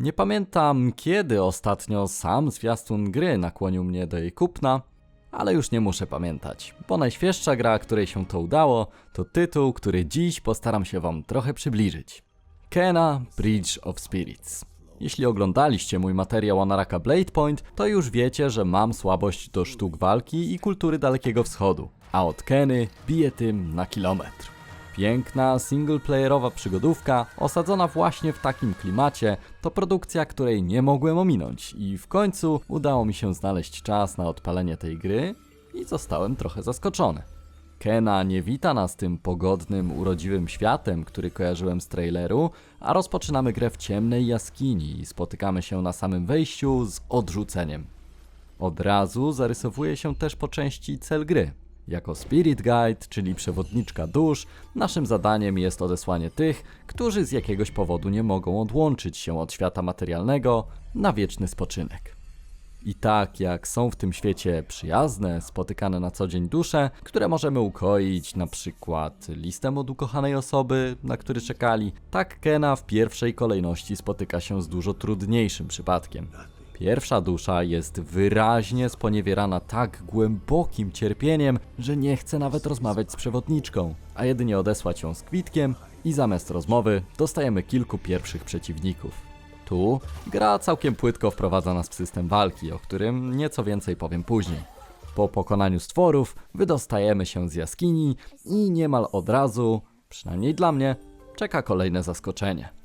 Nie pamiętam kiedy ostatnio sam zwiastun gry nakłonił mnie do jej kupna, ale już nie muszę pamiętać, bo najświeższa gra, której się to udało, to tytuł, który dziś postaram się wam trochę przybliżyć. Kena Bridge of Spirits. Jeśli oglądaliście mój materiał Anaraka Blade Point, to już wiecie, że mam słabość do sztuk walki i kultury Dalekiego Wschodu, a od Keny bije tym na kilometr. Piękna, singleplayerowa przygodówka, osadzona właśnie w takim klimacie, to produkcja, której nie mogłem ominąć i w końcu udało mi się znaleźć czas na odpalenie tej gry i zostałem trochę zaskoczony. Kena nie wita nas tym pogodnym, urodziwym światem, który kojarzyłem z traileru, a rozpoczynamy grę w ciemnej jaskini i spotykamy się na samym wejściu z odrzuceniem. Od razu zarysowuje się też po części cel gry. Jako Spirit Guide, czyli przewodniczka dusz, naszym zadaniem jest odesłanie tych, którzy z jakiegoś powodu nie mogą odłączyć się od świata materialnego na wieczny spoczynek. I tak jak są w tym świecie przyjazne, spotykane na co dzień dusze, które możemy ukoić, na przykład listem od ukochanej osoby, na który czekali, tak Kena w pierwszej kolejności spotyka się z dużo trudniejszym przypadkiem. Pierwsza dusza jest wyraźnie sponiewierana tak głębokim cierpieniem, że nie chce nawet rozmawiać z przewodniczką, a jedynie odesłać ją z kwitkiem i zamiast rozmowy dostajemy kilku pierwszych przeciwników. Tu gra całkiem płytko wprowadza nas w system walki, o którym nieco więcej powiem później. Po pokonaniu stworów wydostajemy się z jaskini i niemal od razu, przynajmniej dla mnie, czeka kolejne zaskoczenie.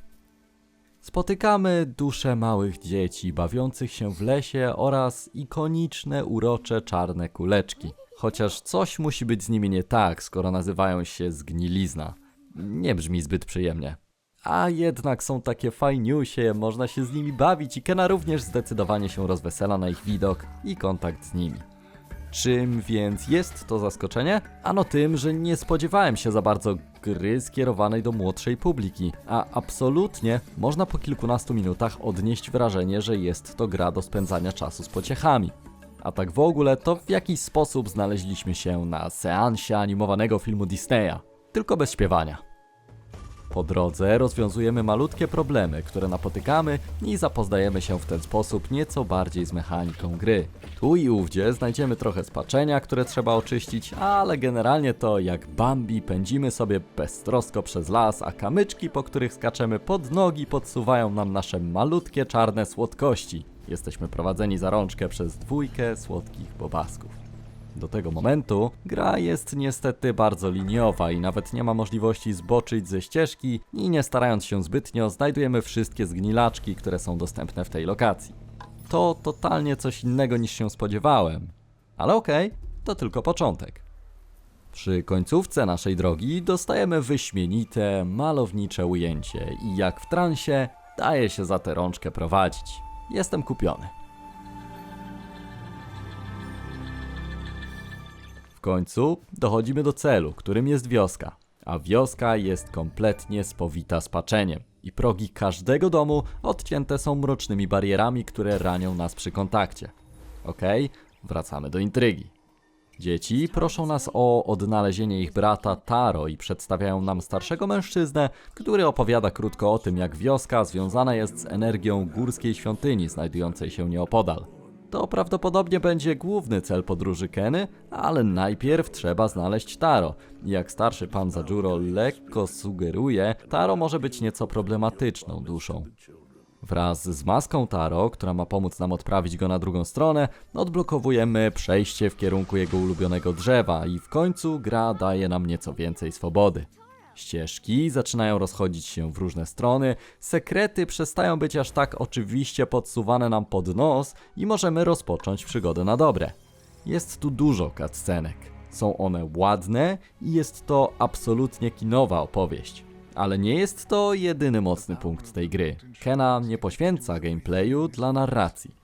Spotykamy dusze małych dzieci bawiących się w lesie oraz ikoniczne, urocze czarne kuleczki. Chociaż coś musi być z nimi nie tak, skoro nazywają się zgnilizna. Nie brzmi zbyt przyjemnie. A jednak są takie fajniusie, można się z nimi bawić i Kena również zdecydowanie się rozwesela na ich widok i kontakt z nimi. Czym więc jest to zaskoczenie? Ano tym, że nie spodziewałem się za bardzo gry skierowanej do młodszej publiki, a absolutnie można po kilkunastu minutach odnieść wrażenie, że jest to gra do spędzania czasu z pociechami. A tak w ogóle to w jakiś sposób znaleźliśmy się na seansie animowanego filmu Disneya, tylko bez śpiewania. Po drodze rozwiązujemy malutkie problemy, które napotykamy i zapoznajemy się w ten sposób nieco bardziej z mechaniką gry. Tu i ówdzie znajdziemy trochę spaczenia, które trzeba oczyścić, ale generalnie to jak Bambi pędzimy sobie beztrosko przez las, a kamyczki, po których skaczemy pod nogi podsuwają nam nasze malutkie czarne słodkości. Jesteśmy prowadzeni za rączkę przez dwójkę słodkich bobasków. Do tego momentu gra jest niestety bardzo liniowa i nawet nie ma możliwości zboczyć ze ścieżki i nie starając się zbytnio znajdujemy wszystkie zgnilaczki, które są dostępne w tej lokacji. To totalnie coś innego niż się spodziewałem. Ale okej, to tylko początek. Przy końcówce naszej drogi dostajemy wyśmienite, malownicze ujęcie i jak w transie daje się za tę rączkę prowadzić. Jestem kupiony. Końcu dochodzimy do celu, którym jest wioska. A wioska jest kompletnie spowita spaczeniem. I progi każdego domu odcięte są mrocznymi barierami, które ranią nas przy kontakcie. Okej, wracamy do intrygi. Dzieci proszą nas o odnalezienie ich brata Taro i przedstawiają nam starszego mężczyznę, który opowiada krótko o tym, jak wioska związana jest z energią górskiej świątyni znajdującej się nieopodal. To prawdopodobnie będzie główny cel podróży Keny, ale najpierw trzeba znaleźć Taro. Jak starszy pan Zajuro lekko sugeruje, Taro może być nieco problematyczną duszą. Wraz z maską Taro, która ma pomóc nam odprawić go na drugą stronę, odblokowujemy przejście w kierunku jego ulubionego drzewa i w końcu gra daje nam nieco więcej swobody. Ścieżki zaczynają rozchodzić się w różne strony, sekrety przestają być aż tak oczywiście podsuwane nam pod nos i możemy rozpocząć przygodę na dobre. Jest tu dużo cutscenek. Są one ładne i jest to absolutnie kinowa opowieść. Ale nie jest to jedyny mocny punkt tej gry. Kena nie poświęca gameplayu dla narracji.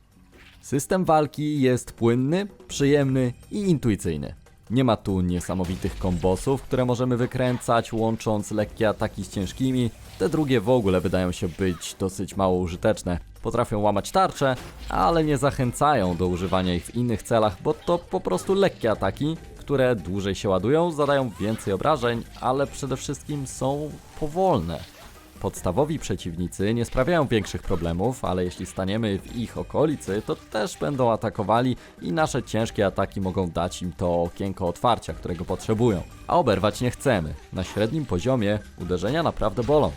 System walki jest płynny, przyjemny i intuicyjny. Nie ma tu niesamowitych kombosów, które możemy wykręcać, łącząc lekkie ataki z ciężkimi. Te drugie w ogóle wydają się być dosyć mało użyteczne. Potrafią łamać tarcze, ale nie zachęcają do używania ich w innych celach, bo to po prostu lekkie ataki, które dłużej się ładują, zadają więcej obrażeń, ale przede wszystkim są powolne. Podstawowi przeciwnicy nie sprawiają większych problemów, ale jeśli staniemy w ich okolicy, to też będą atakowali i nasze ciężkie ataki mogą dać im to okienko otwarcia, którego potrzebują. A oberwać nie chcemy. Na średnim poziomie uderzenia naprawdę bolą.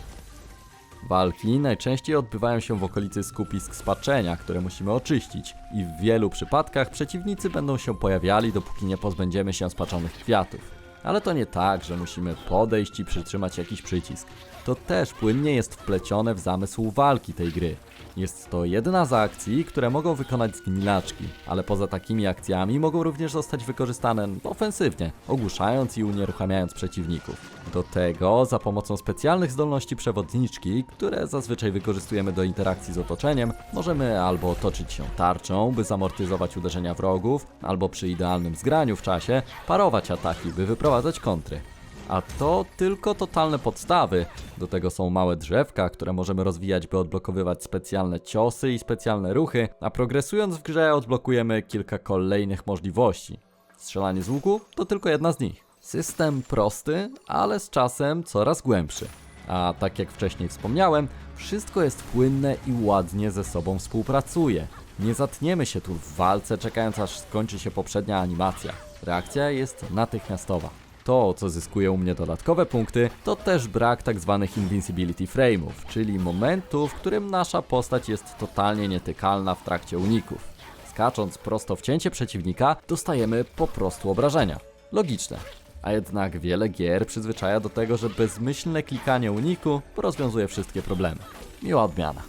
Walki najczęściej odbywają się w okolicy skupisk spaczenia, które musimy oczyścić i w wielu przypadkach przeciwnicy będą się pojawiali, dopóki nie pozbędziemy się spaczonych kwiatów. Ale to nie tak, że musimy podejść i przytrzymać jakiś przycisk. To też płynnie jest wplecione w zamysł walki tej gry. Jest to jedna z akcji, które mogą wykonać zgnilaczki, ale poza takimi akcjami mogą również zostać wykorzystane ofensywnie, ogłuszając i unieruchamiając przeciwników. Do tego za pomocą specjalnych zdolności przewodniczki, które zazwyczaj wykorzystujemy do interakcji z otoczeniem, możemy albo otoczyć się tarczą, by zamortyzować uderzenia wrogów, albo przy idealnym zgraniu w czasie parować ataki, by wyprowadzać kontry. A to tylko totalne podstawy. Do tego są małe drzewka, które możemy rozwijać, by odblokowywać specjalne ciosy i specjalne ruchy, a progresując w grze odblokujemy kilka kolejnych możliwości. Strzelanie z łuku to tylko jedna z nich. System prosty, ale z czasem coraz głębszy. A tak jak wcześniej wspomniałem, wszystko jest płynne i ładnie ze sobą współpracuje. Nie zatniemy się tu w walce, czekając aż skończy się poprzednia animacja. Reakcja jest natychmiastowa. To, co zyskuje u mnie dodatkowe punkty, to też brak tak zwanych invincibility frame'ów, czyli momentu, w którym nasza postać jest totalnie nietykalna w trakcie uników. Skacząc prosto w cięcie przeciwnika, dostajemy po prostu obrażenia. Logiczne. A jednak wiele gier przyzwyczaja do tego, że bezmyślne klikanie uniku rozwiązuje wszystkie problemy. Miła odmiana.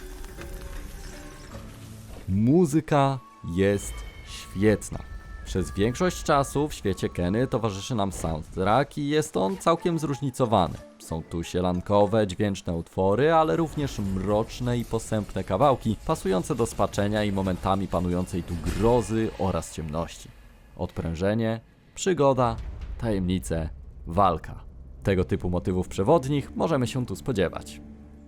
Muzyka jest świetna. Przez większość czasu w świecie Keny towarzyszy nam soundtrack i jest on całkiem zróżnicowany. Są tu sielankowe, dźwięczne utwory, ale również mroczne i posępne kawałki, pasujące do spaczenia i momentami panującej tu grozy oraz ciemności. Odprężenie, przygoda, tajemnice, walka. Tego typu motywów przewodnich możemy się tu spodziewać.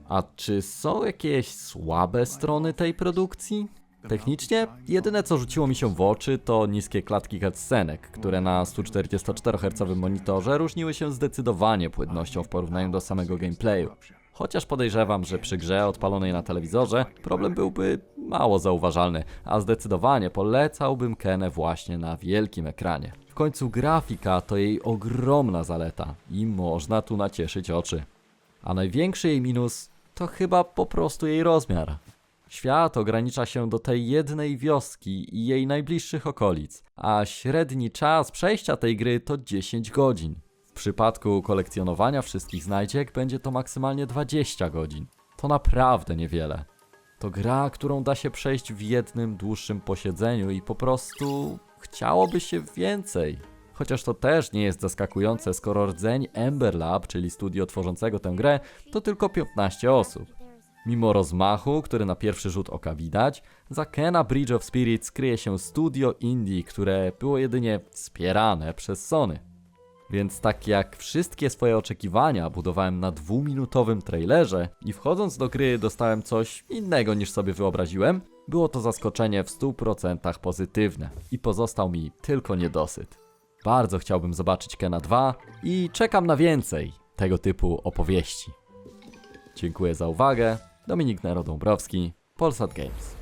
A czy są jakieś słabe strony tej produkcji? Technicznie, jedyne co rzuciło mi się w oczy to niskie klatki cutscenek, które na 144 Hz monitorze różniły się zdecydowanie płynnością w porównaniu do samego gameplayu. Chociaż podejrzewam, że przy grze odpalonej na telewizorze problem byłby mało zauważalny, a zdecydowanie polecałbym Kenę właśnie na wielkim ekranie. W końcu grafika to jej ogromna zaleta i można tu nacieszyć oczy. A największy jej minus to chyba po prostu jej rozmiar. Świat ogranicza się do tej jednej wioski i jej najbliższych okolic, a średni czas przejścia tej gry to 10 godzin. W przypadku kolekcjonowania wszystkich znajdziek będzie to maksymalnie 20 godzin. To naprawdę niewiele. To gra, którą da się przejść w jednym dłuższym posiedzeniu i po prostu chciałoby się więcej. Chociaż to też nie jest zaskakujące, skoro rdzeń Ember Lab, czyli studio tworzącego tę grę, to tylko 15 osób. Mimo rozmachu, który na pierwszy rzut oka widać, za Kena Bridge of Spirits kryje się studio indie, które było jedynie wspierane przez Sony. Więc tak jak wszystkie swoje oczekiwania budowałem na dwuminutowym trailerze i wchodząc do gry dostałem coś innego niż sobie wyobraziłem, było to zaskoczenie w 100% pozytywne i pozostał mi tylko niedosyt. Bardzo chciałbym zobaczyć Kena 2 i czekam na więcej tego typu opowieści. Dziękuję za uwagę. Dominik Nero-Dąbrowski, Polsat Games.